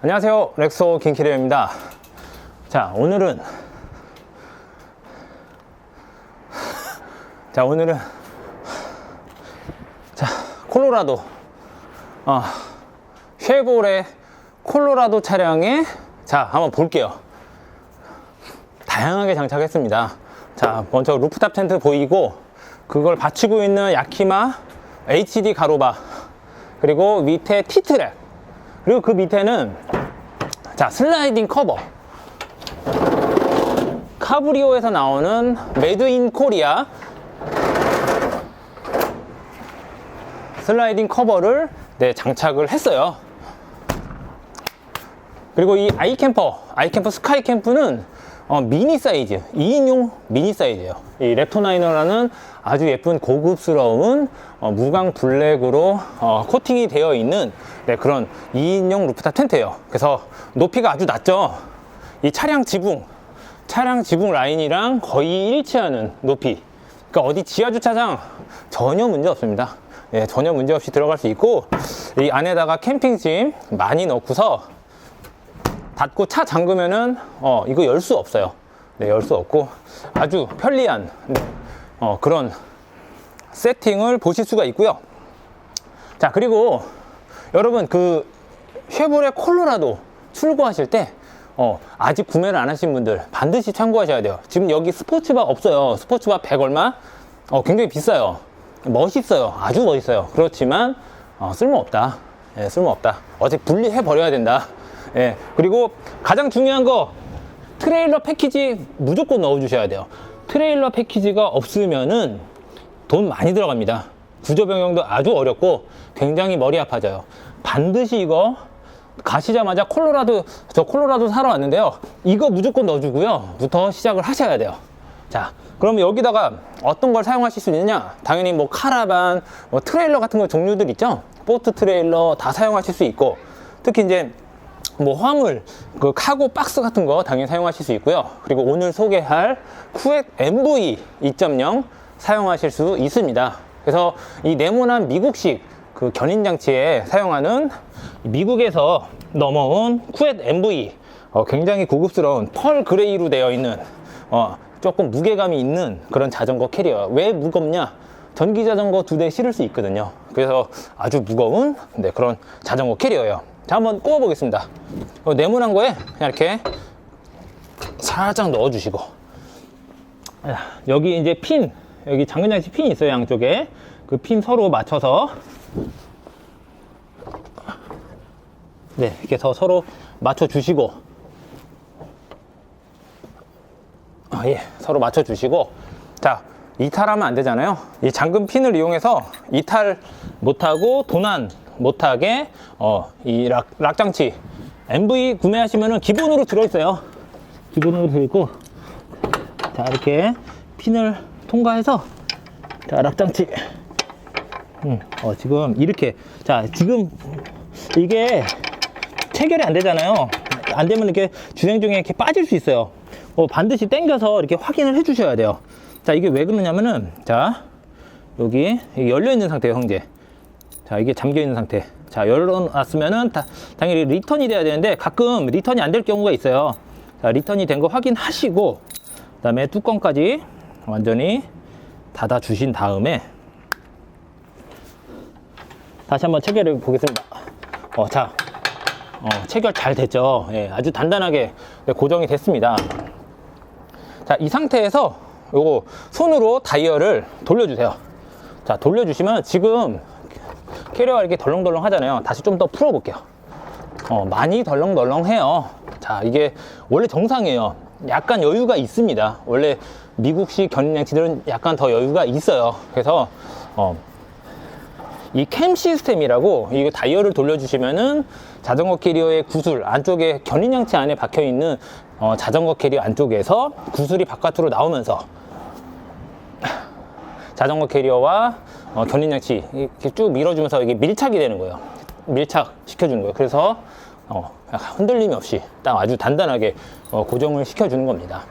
안녕하세요. 렉소 킹키레입니다. 자 오늘은 자 오늘은 자 콜로라도 어, 쉐보레 콜로라도 차량에 자 한번 볼게요. 다양하게 장착했습니다. 자 먼저 루프탑 텐트 보이고 그걸 받치고 있는 야키마 HD 가로바. 그리고 밑에 T트랙 그리고 그 밑에는 자 슬라이딩 커버. 카브리오에서 나오는 메드 인 코리아 슬라이딩 커버를 네, 장착을 했어요. 그리고 이 아이캠퍼 아이캠퍼 스카이 캠프는 어, 미니 사이즈 2인용 미니 사이즈예요. 이 랩토나이너라는 아주 예쁜 고급스러운 어, 무광 블랙으로 어, 코팅이 되어 있는 네, 그런 2인용 루프탑 텐트예요. 그래서 높이가 아주 낮죠? 이 차량 지붕 차량 지붕 라인이랑 거의 일치하는 높이. 그러니까 어디 지하 주차장 전혀 문제 없습니다. 예, 전혀 문제 없이 들어갈 수 있고 이 안에다가 캠핑짐 많이 넣고서 닫고 차 잠그면은 어 이거 열 수 없어요. 네, 열 수 없고 아주 편리한 네, 어, 그런 세팅을 보실 수가 있고요. 자 그리고 여러분 그 쉐보레 콜로라도 출고하실 때 어, 아직 구매를 안 하신 분들 반드시 참고하셔야 돼요. 지금 여기 스포츠바 없어요. 스포츠바 100 얼마? 어, 굉장히 비싸요. 멋있어요. 아주 멋있어요. 그렇지만 어, 쓸모없다. 예, 쓸모없다. 어제 분리해 버려야 된다. 예, 그리고 가장 중요한 거 트레일러 패키지 무조건 넣어 주셔야 돼요. 트레일러 패키지가 없으면은 돈 많이 들어갑니다. 구조 변경도 아주 어렵고 굉장히 머리 아파져요. 반드시 이거 가시자마자 콜로라도 저 콜로라도 사러 왔는데요. 이거 무조건 넣어주고요. 부터 시작을 하셔야 돼요. 자, 그럼 여기다가 어떤 걸 사용하실 수 있느냐? 당연히 뭐 카라반, 뭐 트레일러 같은 거 종류들 있죠. 보트 트레일러 다 사용하실 수 있고 특히 이제 뭐 화물, 그 카고 박스 같은 거 당연히 사용하실 수 있고요. 그리고 오늘 소개할 쿠엑 MV 2.0 사용하실 수 있습니다. 그래서 이 네모난 미국식 그 견인 장치에 사용하는 미국에서 넘어온 쿠엣 MV 어, 굉장히 고급스러운 펄 그레이로 되어 있는 어, 조금 무게감이 있는 그런 자전거 캐리어. 왜 무겁냐? 전기 자전거 두 대 실을 수 있거든요. 그래서 아주 무거운 네, 그런 자전거 캐리어예요. 자, 한번 꼽아 보겠습니다. 어, 네모난 거에 그냥 이렇게 살짝 넣어 주시고. 여기 이제 핀 여기 장근장치 핀이 있어요 양쪽에. 그 핀 서로 맞춰서. 네 이렇게 서 서로 맞춰 주시고. 아, 예 서로 맞춰 주시고. 자 이탈하면 안 되잖아요. 이 잠금 핀을 이용해서 이탈 못하고 도난 못하게 어, 이 락, 락장치 MV 구매하시면은 기본으로 들어있어요. 기본으로 들어있고 자 이렇게 핀을 통과해서 자 락장치. 음, 어, 지금 이렇게 자 지금 이게 체결이 안 되잖아요. 안 되면 이렇게 주행 중에 이렇게 빠질 수 있어요. 어, 반드시 당겨서 이렇게 확인을 해 주셔야 돼요. 자 이게 왜 그러냐면은 자 여기 열려 있는 상태예요 형제 자 이게 잠겨 있는 상태. 자 열어놨으면은 다, 당연히 리턴이 돼야 되는데 가끔 리턴이 안 될 경우가 있어요. 자 리턴이 된 거 확인하시고 그 다음에 뚜껑까지 완전히 닫아 주신 다음에 다시 한번 체결해 보겠습니다. 어, 자 어, 체결 잘 됐죠? 예, 아주 단단하게 고정이 됐습니다. 자 이 상태에서 요거 손으로 다이얼을 돌려주세요. 자 돌려주시면 지금 캐리어가 이렇게 덜렁덜렁 하잖아요. 다시 좀 더 풀어 볼게요. 어, 많이 덜렁덜렁 해요. 자, 이게 원래 정상이에요. 약간 여유가 있습니다. 원래 미국식 견인장치들은 약간 더 여유가 있어요. 그래서 어, 이캠 시스템이라고 이 다이얼을 돌려주시면은 자전거 캐리어의 구슬 안쪽에 견인장치 안에 박혀 있는 어, 자전거 캐리어 안쪽에서 구슬이 바깥으로 나오면서 자전거 캐리어와 어, 견인장치 이렇게 쭉 밀어주면서 이게 밀착이 되는 거예요. 밀착 시켜주는 거예요. 그래서 어, 약간 흔들림이 없이 딱 아주 단단하게 어, 고정을 시켜주는 겁니다.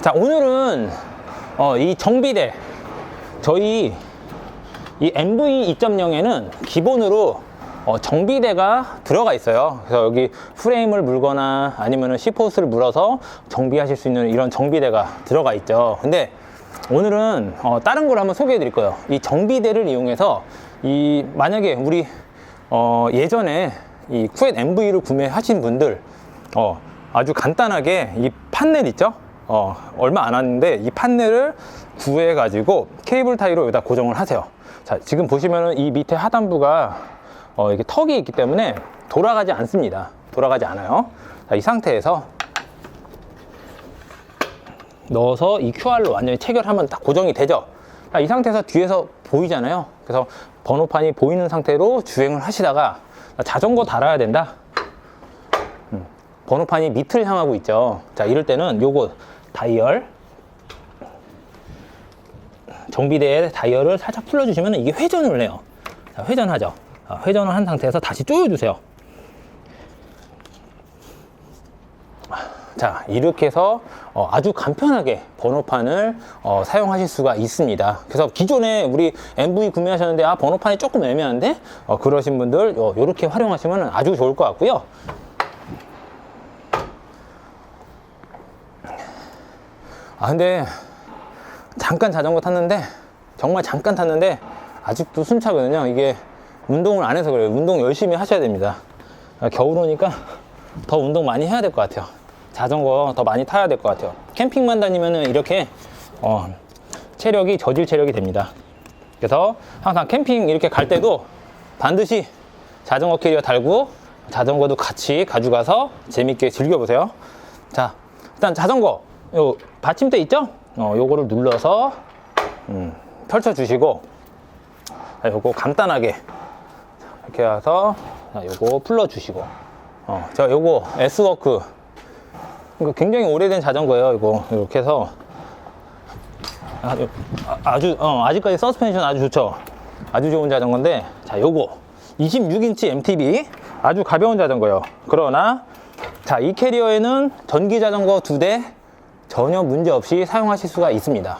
자 오늘은 어, 이 정비대 저희 이 MV 2.0에는 기본으로 어, 정비대가 들어가 있어요. 그래서 여기 프레임을 물거나 아니면은 C포스를 물어서 정비하실 수 있는 이런 정비대가 들어가 있죠. 근데 오늘은 어, 다른 걸 한번 소개해 드릴 거예요. 이 정비대를 이용해서 이 만약에 우리 어, 예전에 이 쿠엣 MV를 구매하신 분들 어, 아주 간단하게 이 판넬 있죠? 어, 얼마 안 왔는데 이 판넬을 구해 가지고 케이블 타이로 여기다 고정을 하세요. 자, 지금 보시면은 이 밑에 하단부가 어, 이게 턱이 있기 때문에 돌아가지 않습니다. 돌아가지 않아요. 자, 이 상태에서 넣어서 이 QR로 완전히 체결하면 딱 고정이 되죠. 자, 이 상태에서 뒤에서 보이잖아요. 그래서 번호판이 보이는 상태로 주행을 하시다가 자전거 달아야 된다. 음, 번호판이 밑을 향하고 있죠. 자, 이럴 때는 요거 다이얼 정비대의 다이얼을 살짝 풀어주시면 이게 회전을 해요. 자, 회전하죠. 자, 회전을 한 상태에서 다시 조여주세요. 자, 이렇게 해서 어, 아주 간편하게 번호판을 어, 사용하실 수가 있습니다. 그래서 기존에 우리 MV 구매하셨는데 아 번호판이 조금 애매한데 어, 그러신 분들 어, 이렇게 활용하시면 아주 좋을 것 같고요. 아 근데 잠깐 자전거 탔는데 정말 잠깐 탔는데 아직도 숨차거든요. 이게 운동을 안 해서 그래요. 운동 열심히 하셔야 됩니다. 아, 겨울 오니까 더 운동 많이 해야 될 것 같아요. 자전거 더 많이 타야 될 것 같아요. 캠핑만 다니면은 이렇게 어, 체력이 저질 체력이 됩니다. 그래서 항상 캠핑 이렇게 갈 때도 반드시 자전거 캐리어 달고 자전거도 같이 가져가서 재밌게 즐겨보세요. 자, 일단 자전거 요 받침대 있죠? 어, 요거를 눌러서 음, 펼쳐 주시고 자, 요거 간단하게 이렇게 와서 자, 요거 풀러 주시고 어, 자, 요거 S워크 이거 굉장히 오래된 자전거예요. 이거 이렇게 해서 아주 아주 어, 아직까지 서스펜션 아주 좋죠. 아주 좋은 자전거인데 자, 요거 26인치 MTB 아주 가벼운 자전거예요. 그러나 자, 이 캐리어에는 전기 자전거 두 대 전혀 문제 없이 사용하실 수가 있습니다.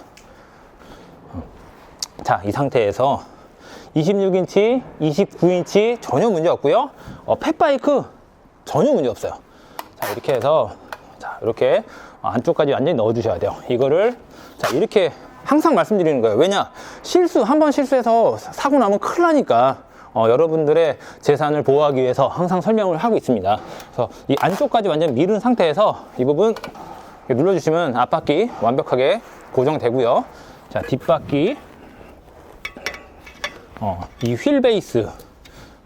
자, 이 상태에서 26인치, 29인치 전혀 문제 없고요. 어, 펫바이크 전혀 문제 없어요. 자, 이렇게 해서 자, 이렇게 안쪽까지 완전히 넣어 주셔야 돼요. 이거를 자, 이렇게 항상 말씀드리는 거예요. 왜냐? 실수 한 번 실수해서 사고 나면 큰일 나니까 어, 여러분들의 재산을 보호하기 위해서 항상 설명을 하고 있습니다. 그래서 이 안쪽까지 완전 밀은 상태에서 이 부분 눌러주시면 앞바퀴 완벽하게 고정되고요. 자, 뒷바퀴 어, 이 휠 베이스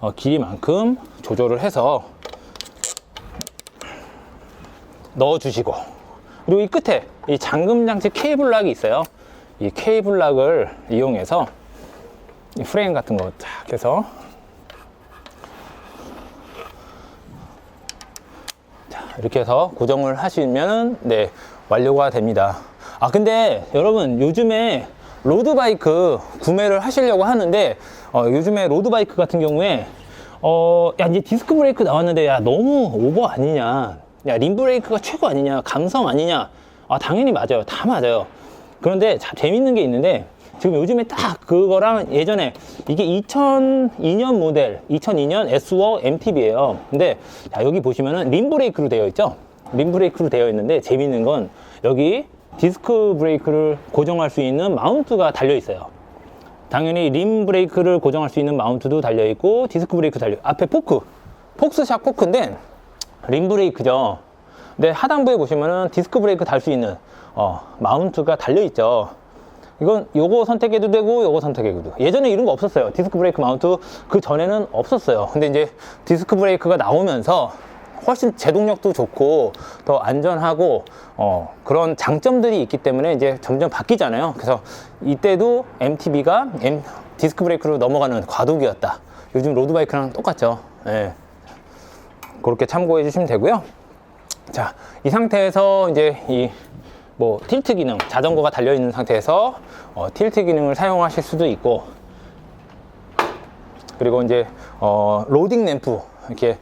어, 길이만큼 조절을 해서 넣어주시고 그리고 이 끝에 이 잠금 장치 케이블락이 있어요. 이 케이블락을 이용해서 이 프레임 같은 거 딱 해서 자, 이렇게 해서 고정을 하시면 네 완료가 됩니다. 아 근데 여러분 요즘에 로드바이크 구매를 하시려고 하는데 어, 요즘에 로드바이크 같은 경우에 어, 야 이제 디스크 브레이크 나왔는데 야 너무 오버 아니냐 야 림 브레이크가 최고 아니냐 감성 아니냐. 아 당연히 맞아요. 다 맞아요. 그런데 참 재밌는 게 있는데 지금 요즘에 딱 그거랑 예전에 이게 2002년 모델 2002년 S5 MTB예요. 근데 자, 여기 보시면은 림 브레이크로 되어 있죠? 림 브레이크로 되어 있는데 재밌는 건 여기 디스크 브레이크를 고정할 수 있는 마운트가 달려 있어요. 당연히 림 브레이크를 고정할 수 있는 마운트도 달려 있고 디스크 브레이크 달려 앞에 포크 폭스샷 포크인데 림 브레이크죠. 근데 하단부에 보시면은 디스크 브레이크 달 수 있는 어, 마운트가 달려 있죠. 이건 요거 선택해도 되고 요거 선택해도 되고 예전에 이런 거 없었어요. 디스크 브레이크 마운트 그 전에는 없었어요. 근데 이제 디스크 브레이크가 나오면서 훨씬 제동력도 좋고 더 안전하고 어, 그런 장점들이 있기 때문에 이제 점점 바뀌잖아요. 그래서 이때도 MTB가 디스크 브레이크로 넘어가는 과도기였다. 요즘 로드바이크랑 똑같죠. 예. 그렇게 참고해 주시면 되고요. 자, 이 상태에서 이제 이 뭐 틸트 기능, 자전거가 달려 있는 상태에서 어, 틸트 기능을 사용하실 수도 있고 그리고 이제 어, 로딩 램프 이렇게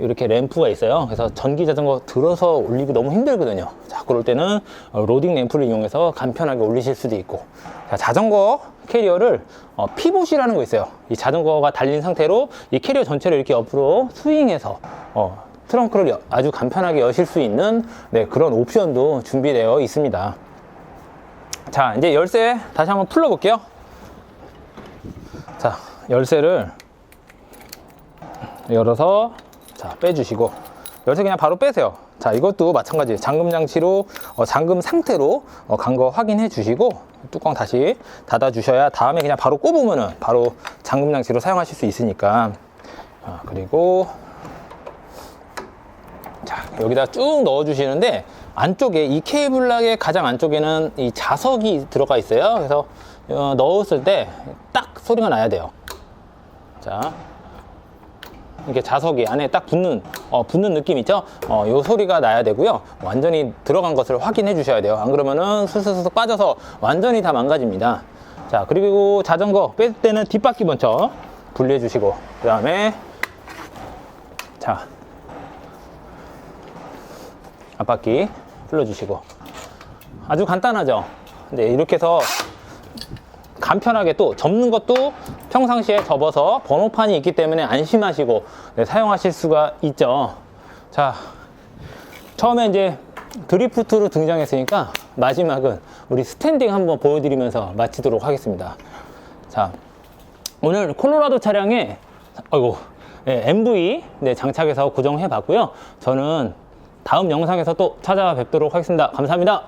이렇게 램프가 있어요. 그래서 전기 자전거 들어서 올리기 너무 힘들거든요. 자, 그럴 때는 어, 로딩 램프를 이용해서 간편하게 올리실 수도 있고 자, 자전거 캐리어를 어, 피봇이라는 거 있어요 이 자전거가 달린 상태로 이 캐리어 전체를 이렇게 옆으로 스윙해서 어, 트렁크를 여- 아주 간편하게 여실 수 있는 네, 그런 옵션도 준비되어 있습니다 자 이제 열쇠 다시 한번 풀러 볼게요 자 열쇠를 열어서 자 빼주시고. 열쇠 그냥 바로 빼세요. 자 이것도 마찬가지. 잠금 장치로 어, 잠금 상태로 간거 확인해 주시고 뚜껑 다시 닫아 주셔야 다음에 그냥 바로 꼽으면은 바로 잠금 장치로 사용하실 수 있으니까. 자, 그리고 자 여기다 쭉 넣어 주시는데 안쪽에 이 케이블락의 가장 안쪽에는 이 자석이 들어가 있어요. 그래서 어, 넣었을 때 딱 소리가 나야 돼요. 자 이렇게 자석이 안에 딱 붙는 어, 붙는 느낌 있죠? 어, 요 소리가 나야 되고요. 완전히 들어간 것을 확인해 주셔야 돼요. 안 그러면은 스스스 빠져서 완전히 다 망가집니다. 자, 그리고 자전거 뺄 때는 뒷바퀴 먼저 분리해 주시고 그 다음에 자 앞바퀴 풀러 주시고 아주 간단하죠? 근데 이렇게 해서 간편하게 또 접는 것도 평상시에 접어서 번호판이 있기 때문에 안심하시고 네, 사용하실 수가 있죠. 자, 처음에 이제 드리프트로 등장했으니까 마지막은 우리 스탠딩 한번 보여드리면서 마치도록 하겠습니다. 자, 오늘 콜로라도 차량에 아이고 예, MV 네, 장착해서 고정해 봤고요. 저는 다음 영상에서 또 찾아뵙도록 하겠습니다. 감사합니다.